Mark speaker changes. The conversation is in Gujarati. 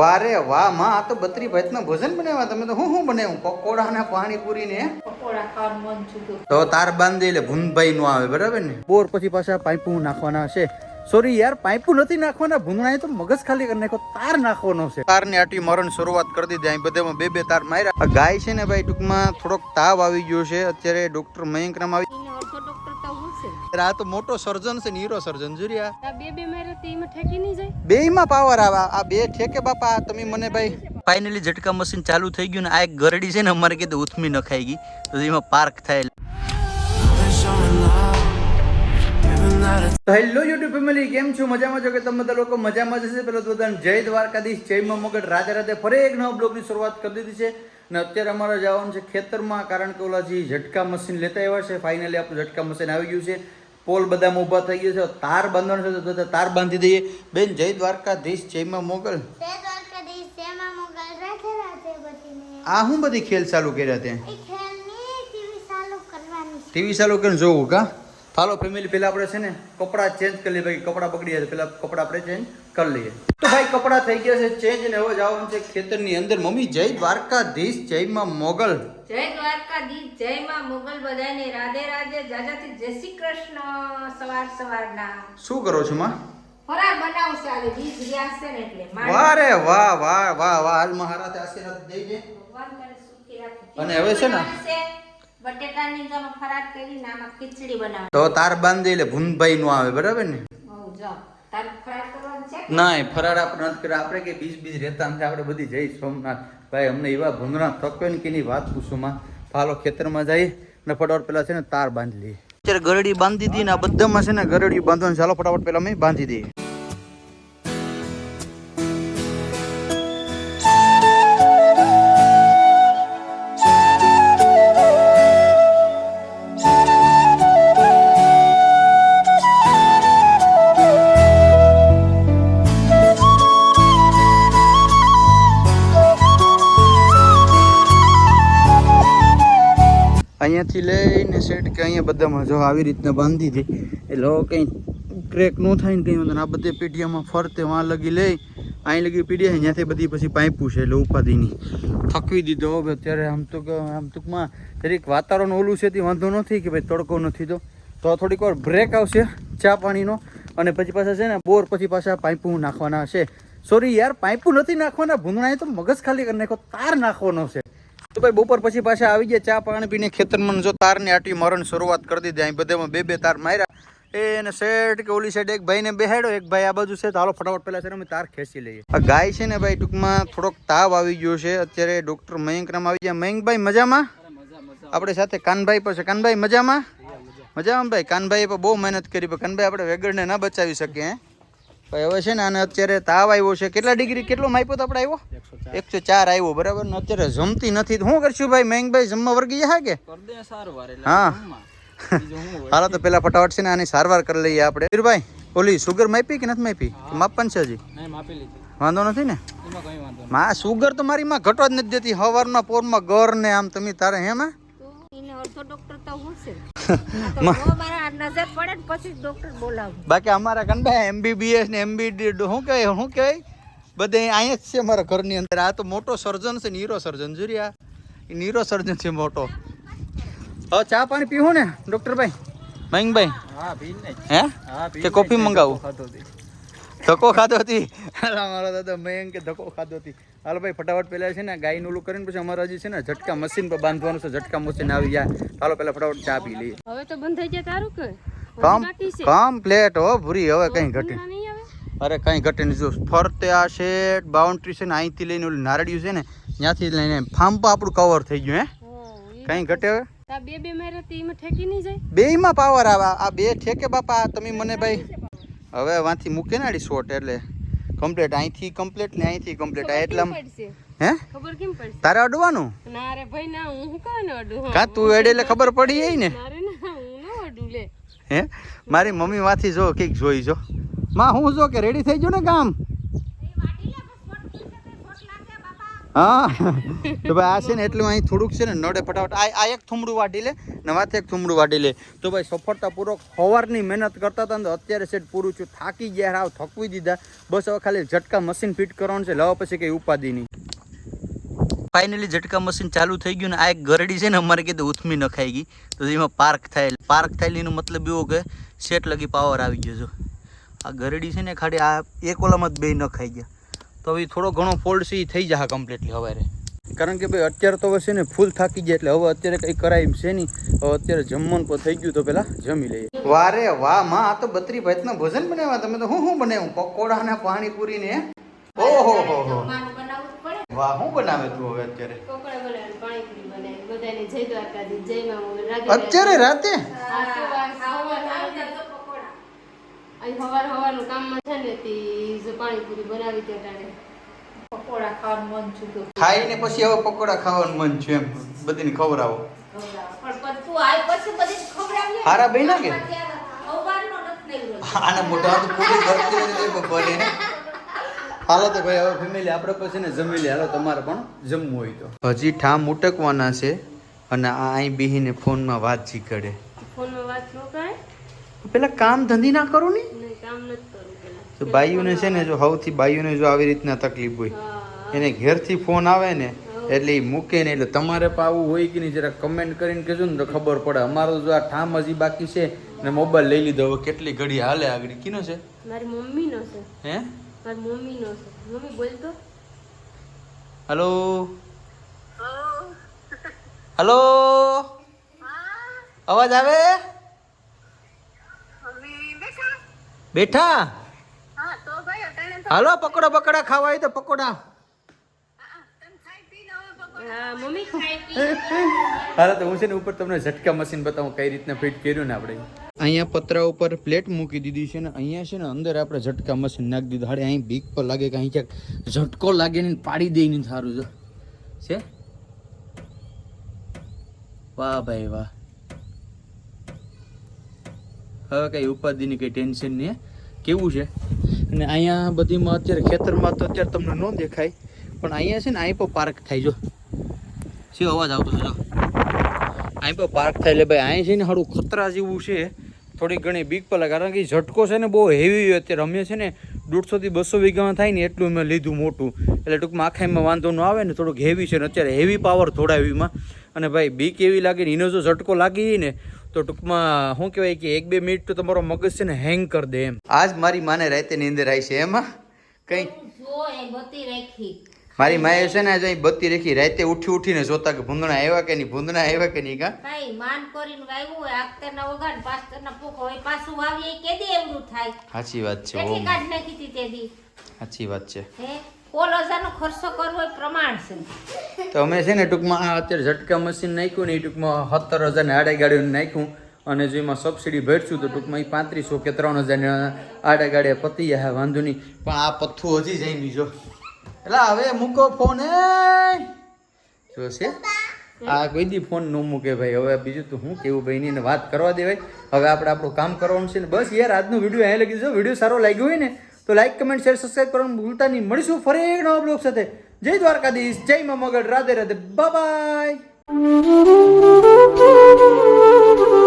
Speaker 1: વારે વાહમાં આ તો બત્રી ભાતના ભોજન બનાવ્યા. તમે તો હું શું બનાવ્યું પકોડા ને પાણીપુરી ને
Speaker 2: તો
Speaker 1: તાર બાંધી એટલે ભૂનભાઈ નું આવે બરાબર ને? બોર પછી પાછા પાઇપું નાખવાના છે. સોરી યાર પાઇપું નથી નાખવાના ભૂંગળા તો મગજ ખાલી કરી નાખો તાર નાખવાનો છે. તારની આટી મરણ શરૂઆત કરી દીધી અહીં બધામાં બે બે તાર માર્યા. ગાય છે ને ભાઈ ટૂંકમાં થોડોક તાવ આવી ગયો છે. અત્યારે ડોક્ટર મયંક નામ આવી આ તો મોટો સર્જન છે નીરો સર્જન જુરિયા
Speaker 2: આ બે બે મારે તે એમાં ઠેકી નહીં જાય.
Speaker 1: બે માં પાવર આવે. આ બે ઠેકે બાપા તમે મને ભાઈ. ફાઇનલી ઝટકા મશીન ચાલુ થઈ ગયું ને આ એક ગરડી છે ને અમારે કીધું ઉથમી નખાઈ ગઈ. તો એમાં પાર્ક થાય. તો હેલો યુટ્યુબ ફેમિલી કેમ છો? મજામાં છો કે તમે બધા લોકો? મજામાં જ હશે? પેલો બધાને જય દ્વારકાધીશ જય મા મગર. રાધે રાધે ફરી એક નવા બ્લોગની શરૂઆત કરી દીધી છે. ને અત્યારે અમારે જવાનું છે ખેતરમાં કારણ કે ઓલા જે ઝટકા મશીન લેતા આવ્યા છે. ફાઇનલી આપણું ઝટકા મશીન આવી ગયું છે. પોલ બધા ઊભા થઈ ગયો છે તાર બાંધવાનો છે તો તાર બાંધી દઈએ. બેન જય દ્વારકાધીશ જયમાં મોગલ. આ શું બધી ખેલ ચાલુ કર્યા ત્યાં?
Speaker 3: ટીવી ચાલુ
Speaker 1: કરીને જોવું કા? હાલો ફેમિલી પેલા આપણે છે ને કપડાં ચેન્જ કરી લઈએ. ભાઈ કપડાં બગડી જાય પેલા કપડાં આપણે ચેન્જ કરી લઈએ. તો ભાઈ કપડાં થઈ ગયા છે ચેન્જ ને હવે જવાનું છે ખેતરની અંદર. મમ્મી જય દ્વારકાધીશ જય માં મોગલ.
Speaker 2: જય દ્વારકાધીશ જય માં મોગલ બધાને રાધે રાધે. જાજાથી જય શ્રી કૃષ્ણ. સવાર સવારના.
Speaker 1: શું કરો છો માં?
Speaker 2: ફરાર બનાવશે આજે. બીજ રહ્યા છે ને એટલે.
Speaker 1: વાહ રે વાહ વાહ વાહ વાહ. હાલ મહારાજ આશીર્વાદ દઈ દે.
Speaker 2: ભગવાન કરે સુખી રાખે.
Speaker 1: અને હવે છે ને?
Speaker 2: આમાં ખીચડી બનાવે
Speaker 1: તો તાર બાંધી એટલે ભૂનભાઈ નું આવે બરાબર ને?
Speaker 2: ના. તારે ફરાર કરવાનું છે
Speaker 1: આપણે નથી કર્યા. આપણે કે બીજ બીજ રહેતા નથી. આપણે બધી જઈ સોમનાથ. ભાઈ અમને એવા ભૂંગળા થક્યો ને કેની વાત પૂછું માં. ફાલો ખેતરમાં જઈ ને ફટાફટ પેલા છે ને તાર બાંધી લઈએ. અત્યારે ગરડી બાંધી દીધી ને આ બધામાં છે ને ગરડી બાંધવાની. ચાલો ફટાફટ પેલા અમે બાંધી દઈએ. અહીંયાથી લઈને સેટ કે અહીંયા બધામાં જો આવી રીતના બાંધી હતી એટલે કંઈ ક્રેક ન થાય ને કંઈ વાંધો. આ બધી પીઢીયામાં ફરતે વાં લગી લઈ અહીં લગી પીઢિયા ત્યાંથી બધી પછી પાઇપું છે, એટલે ઉપાધિની. થકવી દીધો હવે અત્યારે આમ તો આમ ટૂંકમાં દરેક વાતાવરણ ઓલું છે તે વાંધો નથી કે ભાઈ તડકો નથી તો. તો થોડીક વાર બ્રેક આવશે, ચા પાણીનો, અને પછી પાછા છે ને બોર પછી પાછા પાઇપું નાખવાના છે. સોરી યાર, પાઇપું નથી નાખવાના ભૂંગળા તો મગજ ખાલી કરી નાખો તાર નાખવાનો છે. તો ભાઈ બપોર પછી પાછા આવી ગયા, ચા પાણી પીને ખેતરમાં જો તારની આટી મરણ શરૂઆત કરી દીધી, અહીં બધામાં બે બે તાર માર્યા. એને શેઠ કે ઓલી સાઈડ એક ભાઈને બેહાડ્યો, એક ભાઈ આ બાજુ છે, તો હાલો ફટાફટ પેલા છે અમે તાર ખેંચી લઈએ. આ ગાય છે ને ભાઈ, ટૂંકમાં થોડોક તાવ આવી ગયો છે. અત્યારે ડોક્ટર મયંક નામ આવી ગયા. મયંકભાઈ મજામાં? આપણે સાથે કાનભાઈ પર છે. કાનભાઈ, મજામાં? મજામાં ભાઈ કાનભાઈ પણ બહુ મહેનત કરી, પણ કાનભાઈ આપણે વેગડને ના બચાવી શકીએ ભાઈ, હવે છે ને આને અત્યારે તાવ આવ્યો છે. કેટલા ડિગ્રી, કેટલો માપ્યો તો આપણે આવ્યો? એકસો ચાર. આવ્યો બરાબર? ને અત્યારે જમતી નથી. તો શું કરશું ભાઈ? મયંકભાઈ જમવા વર્ગી જશે કે? હા. હાલો તો પેલા ફટાફટ છે ને આની સારવાર કરી લઈએ આપણે. વીરભાઈ ઓલી સુગર માપી કે નથી માપી? માપવાનું છે હજી? વાંધો નથી ને? મા સુગર તો મારી માં ઘટવા જ નથી દેતી. હવારના પોરમાં ગર ને આમ તમે તારે હેમાં
Speaker 2: તો એને ઓર્થો ડોક્ટર તો હું છે આ તો જો મારા નજર પડે ને પછી
Speaker 1: બાકી અમારા કંડા એમબીબીએસ ને એમબી શું કહેવાય શું કહેવાય? બધે અહીંયા જ છે મારા ઘરની અંદર. આ તો મોટો સર્જન છે નીરો સર્જન. જોરિયા એ નીરો સર્જન છે મોટો. હવે ચા પાણી પીવું ને ડોક્ટર ભાઈ. મયંકભાઈ હે કે કોફી મંગાવું? ધક્કો ખાધો હતી હાલા મારો દાદા મયંકે ધક્કો ખાધો હતી હાલ ભાઈ ફટાફટ પહેલાં છે ને ગાયનું ઓલું કરીને પછી અમારે હજી છે ને ઝટકા મશીન પર બાંધવાનું છે. ઝટકા મશીન આવી જાય હાલો પહેલાં ફટાફટ ચા પી લઈએ.
Speaker 2: હવે તો બંધ થઈ જાય તારું કે? કામ
Speaker 1: કમ
Speaker 2: બાકી
Speaker 1: હો ભૂરી હવે કઈ ઘટે. અરે કાંઈ ઘટે નહીં. જો ફરતે આ છે બાઉન્ડ્રી છે ને અહીંથી લઈને ઓલું નારડિયું છે ને ત્યાંથી લઈને પર આપણું કવર થઈ ગયું હે? કાંઈ ઘટે હવે?
Speaker 2: બે બે મારે તે ઠેકી નહીં જાય?
Speaker 1: બેયમાં પાવર આવે. આ બે ઠેકે બાપા તમે મને ભાઈ. હવે વાંથી મૂકે ને આડી શોટ એટલે. કમ્પ્લેટ અહીંથી કમ્પ્લેટ ને અહીંથી કમ્પ્લેટ આ એટલા હે?
Speaker 2: ખબર કેમ પડશે?
Speaker 1: તારે અડવાનું?
Speaker 2: ના રે ભાઈ ના હું હું કાં ન અડું?
Speaker 1: કા તું એડે એટલે ખબર પડી જાય ને?
Speaker 2: ના રે ના હું ન અડું લે.
Speaker 1: હે? મારી મમ્મી વાથી જો કંઈક જોઈ જો. માં, હું જો કે રેડી થઈ ગયો ને કામ? હા. તો ભાઈ આ છે ને એટલું અહીં થોડુંક છે ને, નડે ફટાફટ. આ આ એક થુમડું વાટી લે ને માથે એક થુમડું વાટી લે. તો ભાઈ સફળતાપૂર્વક સવારની મહેનત કરતા હતા ને અત્યારે સેટ પૂરું છું થાકી ગયા હાવ, થકવી દીધા. બસ હવે ખાલી ઝટકા મશીન ફિટ કરવાનું છે. લવા પછી કંઈ ઉપાધિ નહીં. ફાઇનલી ઝટકા મશીન ચાલુ થઈ ગયું ને, આ એક ગરડી છે ને, અમારે કીધું ઉથમી નખાઈ ગઈ. તો એમાં પાર્ક થાય પાર્ક થાય મતલબ એવો કે સેટ લગી પાવર આવી ગયો છો આ ગરડી છે ને ખાલી આ એક ઓલામાં જ બે ન ખાઈ ગયા. તો હવે થોડો ઘણો ફોલ્ડ છે એ થઈ જશે કમ્પ્લીટલી હવે કારણ કે ભાઈ અત્યારે તો હવે છે ને ફૂલ થાકી ગયા એટલે હવે અત્યારે કંઈ કરાય એમ છે નહીં. હવે અત્યારે જમવાનું પણ થઈ ગયું તો પેલા જમી લઈએ. વારે વાહમાં આ તો બત્રી ભાતના ભોજન બનાવ્યા તમે તો હું શું બનાવ્યું પકોડા ને પાણીપુરી ને ઓહો હો હો. વાહ હું બનાવે તું હવે અત્યારે? અત્યારે
Speaker 2: બનાવીને
Speaker 4: અહીં હવાર હવારનું કામમાં છે ને તે જો પાણીપુરી બનાવી તે ટાણે.
Speaker 2: પકોડા ખાવાનું મન છૂટું
Speaker 1: ખાઈને પછી હવે પકોડા ખાવાનું મન છે એમ. બધીને ખવડાવો.
Speaker 2: પણ ભાઈ તું પછી બધી ખવડાવીએ
Speaker 1: હારા બન્યા કે? આના મોટા તો પૂરી કરતી પણ હાલો તો ભાઈ હવે ફેમિલી આપણે પછી ને જમી લે હાલો તમારે પણ જમવું હોય તો. હજી ઠામ ઉટકવાના છે અને આ અહીં બેહીને ફોનમાં વાતચીત કરે.
Speaker 4: ફોનમાં વાત ન કરાય.
Speaker 1: પેલા કામ ધંધી ના કરો ને? તો બાઈઓને છે ને જો સૌથી બાઈઓને જો આવી રીતના તકલીફ હોય એને ઘેરથી ફોન આવે ને એટલે એ મૂકે ને એટલે તમારે પણ આવું હોય કે નહીં જરા કમેન્ટ કરીને કહેજો ને તો ખબર પડે. અમારો જો આ ઠામ હજી બાકી છે ને મોબાઈલ લઈ લીધો હવે કેટલી ઘડી હાલે આગળ કીનો છે?
Speaker 4: મારી મમ્મીનો છે.
Speaker 1: હે?
Speaker 4: મારી મમ્મીનો છે. મમ્મી બોલતો
Speaker 1: હલો? હલો. અવાજ આવે? બેઠા? હાલો પકોડા પકોડા ખાવા હોય તો પકોડા.
Speaker 4: હા મમ્મી ખાઈ પી.
Speaker 1: હાલો તો હું છે ને ઉપર તમને ઝટકા મશીન બતાવું કઈ રીતના ફિટ કર્યું ને આપણે. અહીંયા પતરા ઉપર પ્લેટ મૂકી દીધી છે ને અહીંયા છે ને અંદર આપણે ઝટકા મશીન નાખી દીધું. હાડે અહીં બીક પર લાગે કે અહીં ક્યાંક ઝટકો લાગે ને પાડી દે ને સારું છે? વાહ ભાઈ વાહ. હવે કઈ ઉપાધિની કઈ ટેન્શન નહીં કેવું છે? અને અહીંયા બધીમાં અત્યારે ખેતરમાં તો અત્યારે તમને ન દેખાય, પણ અહીંયા છે ને અહીં પણ પાર્ક થાય, જો. શું અવાજ આવતો છે, જો. પાર્ક થાય, એટલે ભાઈ અહીં છે ને સારું ખતરા જેવું છે. થોડી ઘણી બીક પર કારણ કે ઝટકો છે ને બહુ હેવી અત્યારે. અમે છે ને દોઢસોથી બસો વીઘામાં થાય ને એટલું મેં લીધું મોટું. એટલે ટૂંકમાં આખા એમાં વાંધો ન આવે ને, થોડુંક હેવી છે ને, અત્યારે હેવી પાવર થોડા એવીમાં. અને ભાઈ બીક એવી લાગે ને, એનો જો ઝટકો લાગી ને તો ટૂંકમાં શું કહેવાય કે એક બે મિનિટ તો તમારો મગજ છે ને હેંગ કરી દે એમ. આજ મારી માને રાતે નીંદર આવી છે એમાં કંઈ? મારી માએ છે ને આજે અહીં બત્તી રાખી રાતે ઉઠી ઉઠીને જોતા કે ભૂંદણા આવ્યા કે નહીં ભૂંદણા આવ્યા કે નહીં કા?
Speaker 2: ભાઈ માન કરીને વાવ્યું હોય આખતરના વગાડ પાસ્તરના પોખો હોય પાછું વાવીએ કેદી એવડું થાય?
Speaker 1: સાચી વાત છે
Speaker 2: કેટલી કાઢ નાખી હતી તેદી
Speaker 1: સાચી વાત છે.
Speaker 2: હે? પ્રમાણ છે.
Speaker 1: તો અમે છે ને ટૂંકમાં આ અત્યારે ઝટકા મશીન નાખ્યું ને એ ટૂંકમાં સત્તર હજારને આડે ગાડીનું નાખ્યું. અને જો એમાં સબસિડી ભરશું તો ટૂંકમાં એ પાંત્રીસો કે ત્રણ હજારને આડે ગાડે પતી જાય વાંધો નહીં. પણ આ પથ્થું હજી જાય નહીં, જો. એટલે હવે મૂકો ફોન એ. છે. આ કોઈ દી ફોન ન મૂકે ભાઈ. હવે બીજું તો હું કેવું ભાઈ ની વાત કરવા દેવાય. હવે આપણે આપણું કામ કરવાનું છે ને. બસ યાર, આજનો વીડિયો અહીંયા લગી જો વીડિયો સારો લાગ્યો હોય ને તો લાઈક કમેન્ટ શેર સબસ્ક્રાઈબ કરવાનું ભૂલતા નહીં. મળીશું ફરી એક નવા બ્લોગ સાથે. જય દ્વારકાધીશ, જય મા મગળ રાધે રાધે. બાય